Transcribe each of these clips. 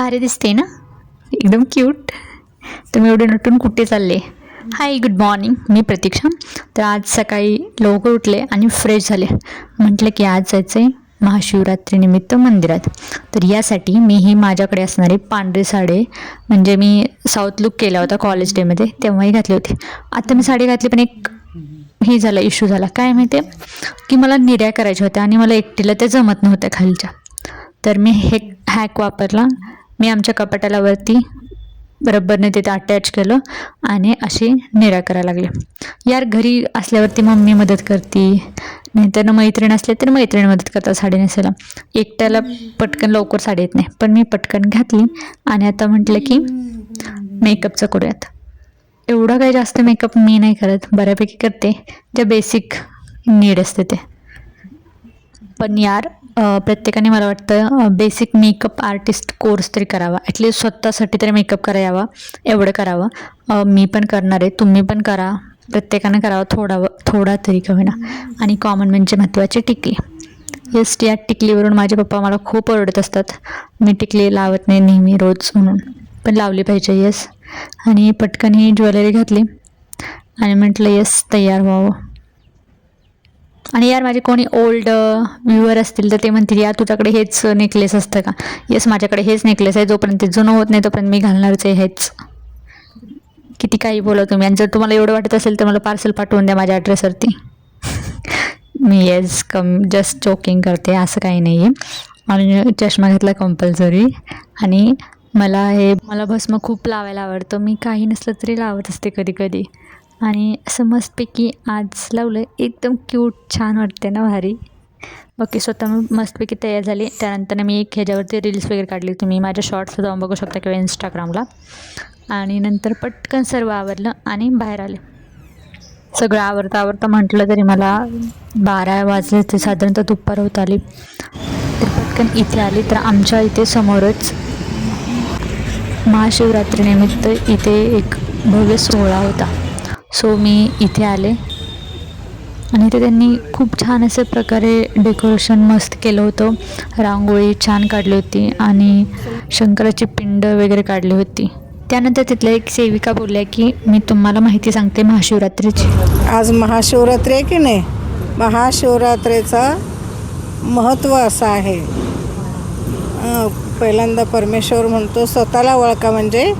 भारी दिसते ना? एकदम क्यूट तुम्ही एवढे नटून कुठे चालले? हाय गुड मॉर्निंग मी प्रतीक्षा. तर आज सकाळी लवकर उठले आणि फ्रेश झाले. म्हटलं की आज जायचं आहे महाशिवरात्रीनिमित्त मंदिरात. तर यासाठी मी ही माझ्याकडे असणारी पांढरी साडी म्हणजे मी साऊथ लुक केला होता कॉलेज डेमध्ये तेव्हाही घातली होती. आता मी साडी घातली पण एक हे झाला इश्यू झाला. काय माहिती आहे की मला निर्या करायच्या होत्या आणि मला एकटीला ते जमत नव्हत्या खालच्या. तर मी हे हॅक वापरला. मी आमच्या कपाटाला वरती रब्बरने तिथे अटॅच केलं आणि अशी निरा करायला लागले. यार घरी असल्यावरती मम्मी मदत करते नाहीतर ना मैत्रीण असले तर मैत्रीण मदत करतात साडी नेसायला. एकट्याला पटकन लवकर साडी येत नाही. पण मी पटकन घातली आणि आता म्हटलं की मेकअपचं करूयात. एवढा काही जास्त मेकअप मी नाही करत. बऱ्यापैकी करते. ज्या बेसिक नीड असते ते. पण यार प्रत्येकाने मला वाटतं बेसिक मेकअप आर्टिस्ट कोर्स तरी करावा. ॲटलिस्ट स्वतःसाठी तरी मेकअप करा यावा एवढं करावं. मी पण करणार आहे तुम्ही पण करा. प्रत्येकानं करावं थोडा थोडा तरी का होईना. आणि कॉमन म्हणजे महत्त्वाची टिकली. येस या टिकलीवरून माझे पप्पा मला खूप ओरडत असतात. मी टिकली लावत नाही नेहमी रोज म्हणून. पण लावली पाहिजे येस आणि पटकन ही ज्वेलरी घातली. आणि म्हटलं येस तयार व्हावं. आणि यार माझे कोणी ओल्ड व्ह्युअर uh, असतील तर ते म्हणतील यार तुझ्याकडे हेच नेकलेस असतं का? येस माझ्याकडे हेच नेकलेस आहे जोपर्यंत ते जुनं होत नाही तोपर्यंत मी घालणारच आहे हेच. किती काही बोला तुम्ही. आणि जर तुम्हाला एवढं वाटत असेल तर मला पार्सल पाठवून द्या माझ्या ॲड्रेसवरती मी येस कम जस्ट चोकिंग करते असं काही नाही आहे आणि चष्मा घेतला कंपल्सरी आणि मला हे मला भस्म खूप लावायला आवडतं. मी काही नसलं तरी लावत असते कधी कधी आणि असं मस्तपैकी आज लावलं. एकदम क्यूट छान वाटते ना भारी. ओके स्वतः मी मस्तपैकी तयार झाली. त्यानंतर मी एक ह्याच्यावरती रील्स वगैरे काढली तुम्ही माझ्या शॉर्ट्स जाऊन बघू शकता किंवा इंस्टाग्रामला आणि नंतर पटकन सर्व आवरलं आणि बाहेर आले. सगळं आवरता आवरता म्हटलं तरी मला बारा वाजले ते साधारणतः दुपार होत आली. तर पटकन इथे आली. तर आमच्या इथे समोरच महाशिवरात्रीनिमित्त इथे एक भव्य सोहळा होता. सो मी इथे आले. आणि इथे त्यांनी खूप छान अशा प्रकारे डेकोरेशन मस्त केलं होतं. रांगोळी छान काढली होती आणि शंकराची पिंड वगैरे काढली होती. त्यानंतर तिथल्या एक सेविका बोलल्या की मी तुम्हाला माहिती सांगते महाशिवरात्रीची. आज महाशिवरात्री आहे की नाही? महाशिवरात्रीचा महत्त्व असं आहे. पहिल्यांदा परमेश्वर म्हणतो स्वतःला ओळखा म्हणजे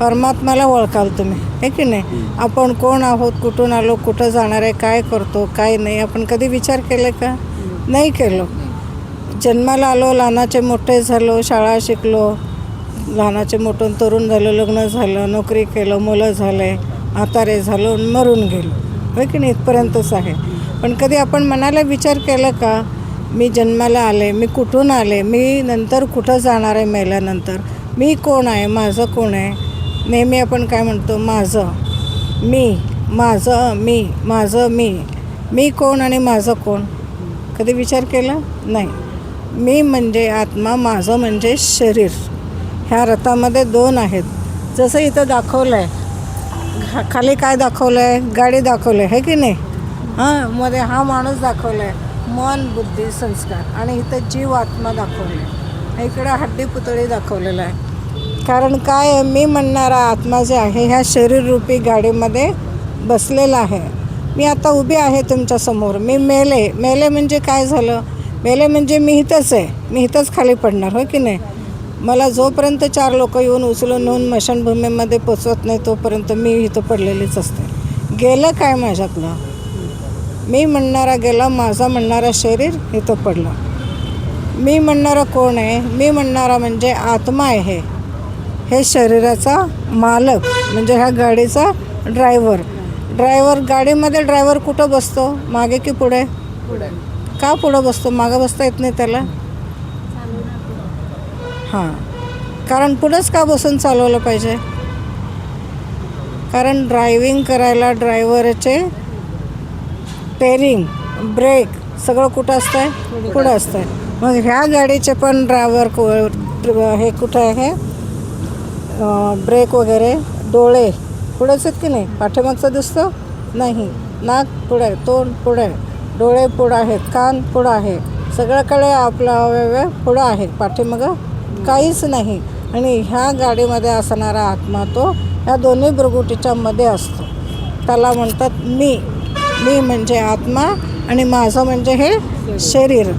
परमात्म्याला ओळखाल तुम्ही आहे की नाही? आपण कोण आहोत कुठून आलो कुठं जाणार आहे काय करतो काय नाही आपण कधी विचार केले का? नाही केलो. जन्माला आलो लहानाचे मोठे झालो शाळा शिकलो लहानाचे मोठं तरुण झालो लग्न झालं नोकरी केलं मुलं झाले म्हातारे झालो मरून गेलो. होय की नाही? इथपर्यंतच आहे. पण कधी आपण मनाला विचार केला का मी जन्माला आले मी कुठून आले मी नंतर कुठं जाणार आहे मेल्यानंतर? मी कोण आहे? माझं कोण आहे? नेहमी आपण काय म्हणतो माझं मी माझं मी माझं मी. मी कोण आणि माझं कोण? कधी विचार केला? नाही. मी म्हणजे आत्मा माझं म्हणजे शरीर. ह्या रथामध्ये दोन आहेत. जसं इथं दाखवलं आहे खाली काय दाखवलं आहे गाडी दाखवलं आहे की नाही? हां मध्ये हा माणूस दाखवला आहे मन बुद्धी संस्कार. आणि इथं जीव आत्मा दाखवले आहे इकडं हड्डी पुतळी दाखवलेलं आहे. कारण काय मी म्हणणारा आत्मा जे आहे ह्या शरीररूपी गाडीमध्ये बसलेला आहे. मी आता उभी आहे तुमच्यासमोर मी मेले. मेले म्हणजे काय झालं? मेले म्हणजे मी इथंच आहे. मी इथंच खाली पडणार हो की नाही? मला जोपर्यंत चार लोक येऊन उचलून नेऊन मशानभूमीमध्ये पोचवत नाही तोपर्यंत मी इथं पडलेलीच असते. गेलं काय माझ्यातलं? मी म्हणणारा गेला माझा म्हणणारा शरीर इथं पडलं. मी म्हणणारा कोण आहे? मी म्हणणारा म्हणजे आत्मा आहे. हे शरीराचा मालक म्हणजे ह्या गाडीचा ड्रायव्हर. ड्रायव्हर गाडीमध्ये ड्रायव्हर कुठं बसतो? मागे की पुढे? का पुढं बसतो? मागं बसता येत नाही त्याला? हां. कारण पुढंच का बसून चालवलं पाहिजे? कारण ड्रायव्हिंग करायला ड्रायव्हरचे पेरिंग ब्रेक सगळं कुठं असतं आहे पुढं असतं आहे मग ह्या गाडीचे पण ड्रायव्हर हे कुठं आहे? ब्रेक वगैरे डोळे. पुढंच आहेत की नाही? पाठीमागचं दिसतं? नाही. नाक पुढे तोंड पुढे. आहे, डोळे पुढं आहेत कान पुढं आहे. सगळ्याकडे आपला अवयव पुढं आहे. पाठीमागं काहीच नाही. आणि ह्या गाडीमध्ये असणारा आत्मा तो ह्या दोन्ही भ्रगुटीच्या मध्ये असतो. त्याला म्हणतात मी. मी म्हणजे आत्मा आणि माझं म्हणजे हे शरीर.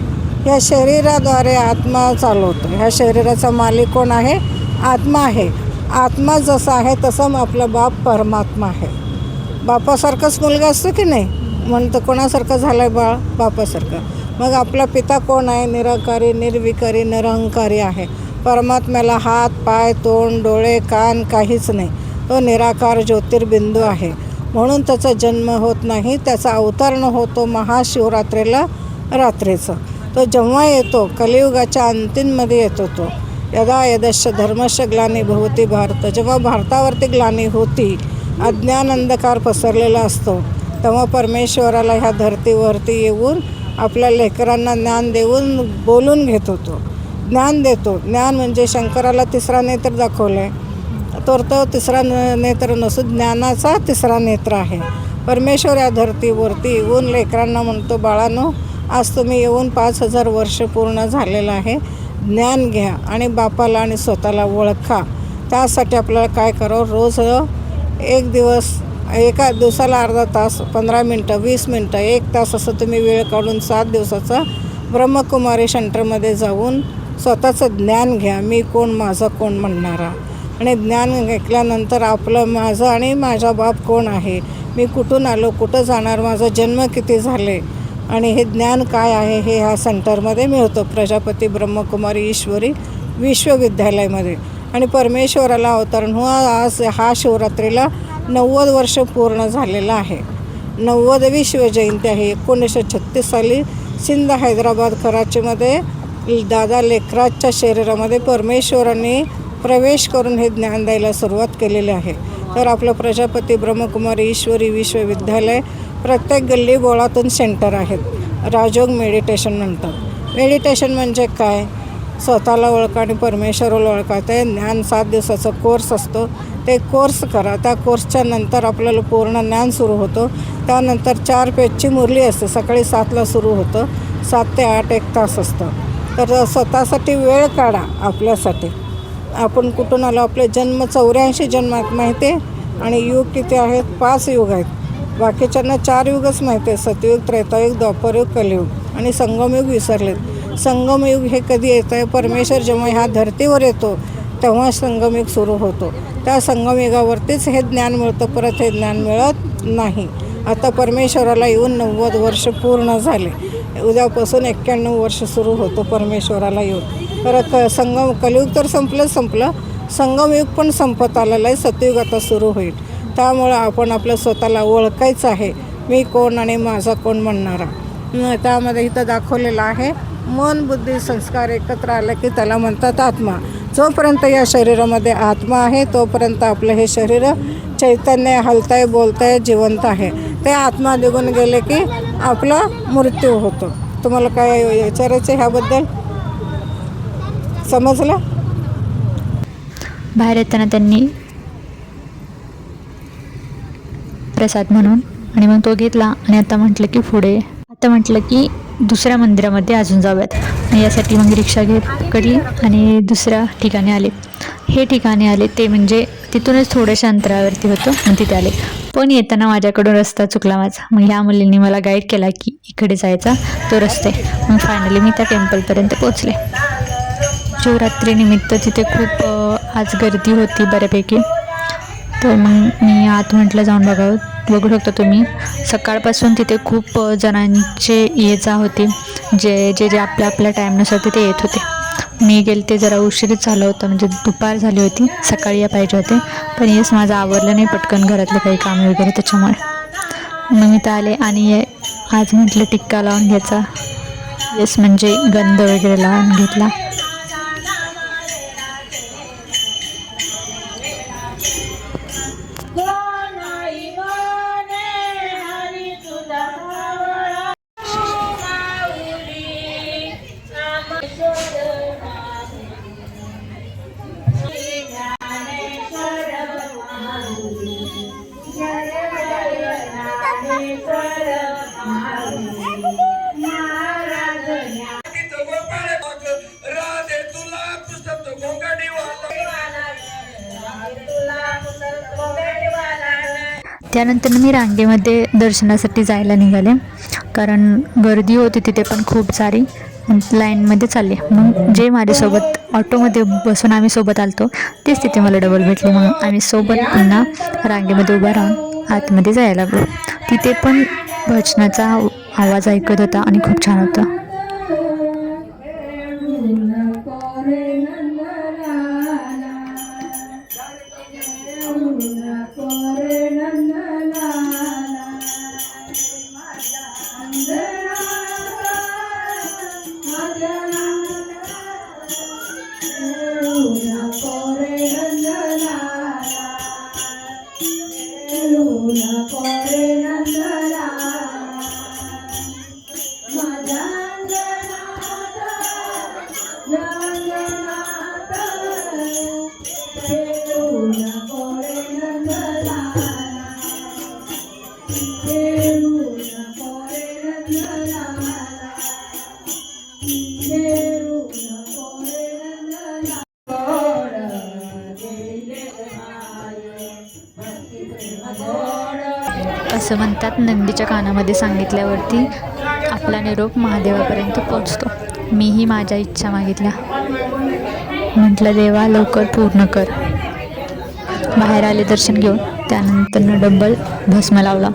या शरीराद्वारे आत्मा चालवतो. ह्या शरीराचा मालिक कोण आहे? आत्मा आहे. आत्मा जसा आहे तसा मग आपला बाप परमात्मा आहे. बापासारखाच मुलगा असतो की नाही? म्हणतं कोणासारखं झालं आहे बाळ? बापासारखं. मग आपला पिता कोण आहे? निराकारी निर्विकारी निरहंकारी आहे. परमात्म्याला हात पाय तोंड डोळे कान काहीच नाही. तो निराकार ज्योतिर्बिंदू आहे. म्हणून त्याचा जन्म होत नाही. त्याचा अवतरण होतो महाशिवरात्रीला रात्रीचं. तो जेव्हा येतो कलियुगाच्या अंतिममध्ये येतो तो. यदा यदश धर्मश ग्लानी भवती भारत. जेव्हा भारतावरती ग्लानी होती अज्ञान अंधकार पसरलेला असतो तेव्हा परमेश्वराला ह्या धर्तीवरती येऊन आपल्या लेकरांना ज्ञान देऊन बोलून घेत होतो. ज्ञान देतो. ज्ञान म्हणजे शंकराला तिसरा नेत्र दाखवलं आहे तर तो तिसरा नेत्र नसून ज्ञानाचा तिसरा नेत्र आहे. परमेश्वर या धर्तीवरती येऊन लेकरांना म्हणतो बाळानो आज तुम्ही येऊन पाच हजार वर्ष पूर्ण झालेलं आहे. ज्ञान घ्या आणि बापाला आणि स्वतःला ओळखा त्यासाठी आपल्याला काय करावं? रोज एक दिवस एका दिवसाला अर्धा तास पंधरा मिनटं वीस मिनटं एक तास असं तुम्ही वेळ काढून सात दिवसाचा ब्रह्मकुमारी सेंटरमध्ये जाऊन स्वतःचं ज्ञान घ्या. मी कोण माझं कोण म्हणणारा? आणि ज्ञान घेतल्यानंतर आपलं माझं आणि माझा बाप कोण आहे? मी कुठून आलो? कुठं जाणार? माझा जन्म किती झाले? आणि हे ज्ञान काय आहे हे ह्या सेंटरमध्ये मिळतं. प्रजापती ब्रह्मकुमारी ईश्वरी विश्वविद्यालयामध्ये. आणि परमेश्वराला अवतरण हो आज हा शिवरात्रीला नव्वद वर्ष पूर्ण झालेलं आहे. नव्वद विश्वजयंती आहे. एकोणीसशे छत्तीस साली सिंध हैदराबाद कराचीमध्ये दादा लेकराजच्या शरीरामध्ये परमेश्वरांनी प्रवेश करून हे ज्ञान द्यायला सुरुवात केलेली आहे. तर आपलं प्रजापती ब्रह्मकुमारी ईश्वरी विश्वविद्यालय प्रत्येक गल्ली बोळातून सेंटर आहेत. राजयोग मेडिटेशन म्हणतात. मेडिटेशन म्हणजे काय? स्वतःला ओळखा आणि परमेश्वराला ओळखा. ते ज्ञान सात दिवसाचा कोर्स असतो. ते कोर्स करा. त्या कोर्सच्या नंतर आपल्याला पूर्ण ज्ञान सुरू होतो. त्यानंतर चार पेजची मुरली असते. सकाळी सातला सुरू होतं. सात ते आठ एक तास असतं. तर स्वतःसाठी वेळ काढा आपल्यासाठी. आपण कुठून आलो? आपले जन्म चौऱ्याऐंशी जन्मात माहिती आहे? आणि युग किती आहेत? पाच युग आहेत. बाकीच्यांना चार युगच माहिती आहे. सतयुग त्रेतायुग द्वापरयुग कलियुग आणि संगमयुग विसरलेत. संगमयुग हे कधी येतं आहे? परमेश्वर जेव्हा ह्या धर्तीवर येतो तेव्हा संगमयुग सुरू होतो. त्या संगमयुगावरतीच हे ज्ञान मिळतं परत हे ज्ञान मिळत नाही. आता परमेश्वराला येऊन नव्वद वर्ष पूर्ण झाले. उद्यापासून एक्क्याण्णव वर्ष सुरू होतो परमेश्वराला येऊन. तर क संगम कलियुग तर संपलं संपलं. संगमयुग पण संपत आलेलं आहे. सतयुग आता सुरू होईल. त्यामुळं आपण आपलं स्वतःला ओळखायचं आहे. मी कोण आणि माझा कोण म्हणणारा? त्यामध्ये इथं दाखवलेलं आहे. मन बुद्धी संस्कार एकत्र आले की त्याला म्हणतात आत्मा. जोपर्यंत या शरीरामध्ये आत्मा आहे तोपर्यंत आपलं हे शरीर चैतन्य हलतंय बोलतंय जिवंत आहे. ते आत्मा निघून गेले की आपला मृत्यू होतो. तुम्हाला काय विचारायचं आहे ह्याबद्दल? समजलं? बाहेर त्यांनी प्रसाद म्हणून. आणि मग तो घेतला आणि आता म्हटलं की पुढे. आता म्हटलं की दुसऱ्या मंदिरामध्ये अजून जाऊयात. यासाठी मग रिक्षा घेत कडली आणि दुसऱ्या ठिकाणी आले. हे ठिकाणी आले ते म्हणजे तिथूनच थोड्याशा अंतरावरती होतं मग तिथे आले. पण येताना माझ्याकडून रस्ता चुकला माझा. मग ह्या मुलींनी मला गाईड केला की इकडे जायचा तो रस्ते. मग फायनली मी त्या टेम्पलपर्यंत पोचले शिवरात्रीनिमित्त तिथे खूप आज गर्दी होती बऱ्यापैकी. तर मग मी आत म्हटलं जाऊन बघावं. बघू शकता तुम्ही. सकाळपासून तिथे खूप जणांचे ये जा होते. जे जे जे आपल्या आपल्या टाईमनुसार तिथे येत होते. मी गेले ते जरा उशीरच झालं होतं. म्हणजे दुपार झाली होती. सकाळी या पाहिजे होते. पण येस माझं आवरलं नाही पटकन घरातलं काही काम वगैरे त्याच्यामुळे. मग मी तर आले आणि ये- आज म्हटलं टिक्का लावून घ्यायचा. येस म्हणजे गंध वगैरे लावून घेतला. त्यानंतर मी रांगेमध्ये दर्शनासाठी जायला निघाले. कारण गर्दी होती तिथे पण खूप सारी. लाईनमध्ये चालले. मग जे माझ्यासोबत ऑटोमध्ये बसून आम्ही सोबत आलतो तेच तिथे मला डबल भेटले. मग आम्ही सोबत पुन्हा रांगेमध्ये उभा राहून आतमध्ये जायला लागलो. तिथे पण भजनाचा आवाज ऐकत होता आणि खूप छान होता. লোনা করে নন্দরা असं म्हणतात. नंदीच्या कानामध्ये सांगितल्यावरती आपला निरोप महादेवापर्यंत पोचतो मीही माझ्या इच्छा मागितल्या. म्हटलं देवा लवकर पूर्ण कर. बाहेर आले दर्शन घेऊन. त्यानंतर डब्बल भस्म लावला.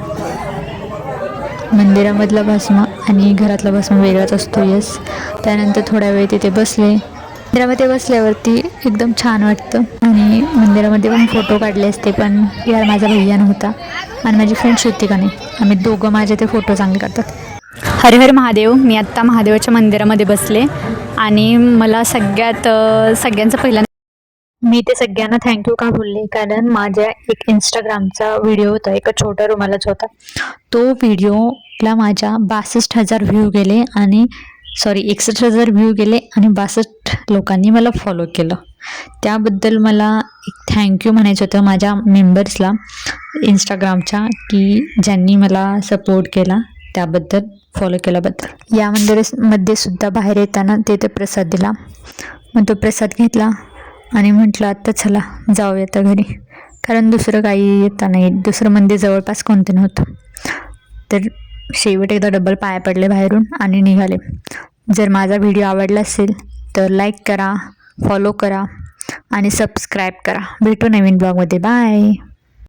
मंदिरामधला भस्म आणि घरातला भस्म वेगळाच असतो यस त्यानंतर थोड्या वेळ तिथे बसले. मंदिरामध्ये बसल्यावरती एकदम छान वाटतं. आणि मंदिरामध्ये पण फोटो काढले असते पण यार माझा भैया नव्हता आणि माझी फ्रेंड श्रुतिका नाही. आम्ही दोघं माझे ते फोटो चांगले काढतात. हर हर महादेव मी आत्ता महादेवाच्या मंदिरामध्ये बसले. आणि मला सगळ्यात सगळ्यांचं पहिल्यांदा मी ते सगळ्यांना थँक्यू का बोलले? कारण माझ्या एक इंस्टाग्रामचा व्हिडिओ होता एका छोट्या रुमालाच होता. तो व्हिडिओला माझ्या बासष्ट हजार व्ह्यू गेले आणि सॉरी एकसष्ट हजार व्ह्यू गेले आणि बासष्ट लोकांनी मला फॉलो केलं. त्याबद्दल मला एक थँक्यू म्हणायचं होतं माझ्या मेंबर्सला इंस्टाग्रामच्या की ज्यांनी मला सपोर्ट केला त्याबद्दल फॉलो केल्याबद्दल. या मंदिरामध्ये सुद्धा बाहेर येताना तेथे प्रसाद दिला. मग तो प्रसाद घेतला आणि म्हटलं आत्ता चला जाऊया आता घरी. कारण दुसरं काही येता नाही दुसरं मंदिर जवळपास कोणतं नव्हतं. तर शेवट एकदा डबल पाया पडले बाहेरून आणि निघाले. जर माझा व्हिडिओ आवडला असेल तर लाईक करा फॉलो करा आणि सबस्क्राईब करा. भेटू नवीन ब्लॉगमध्ये बाय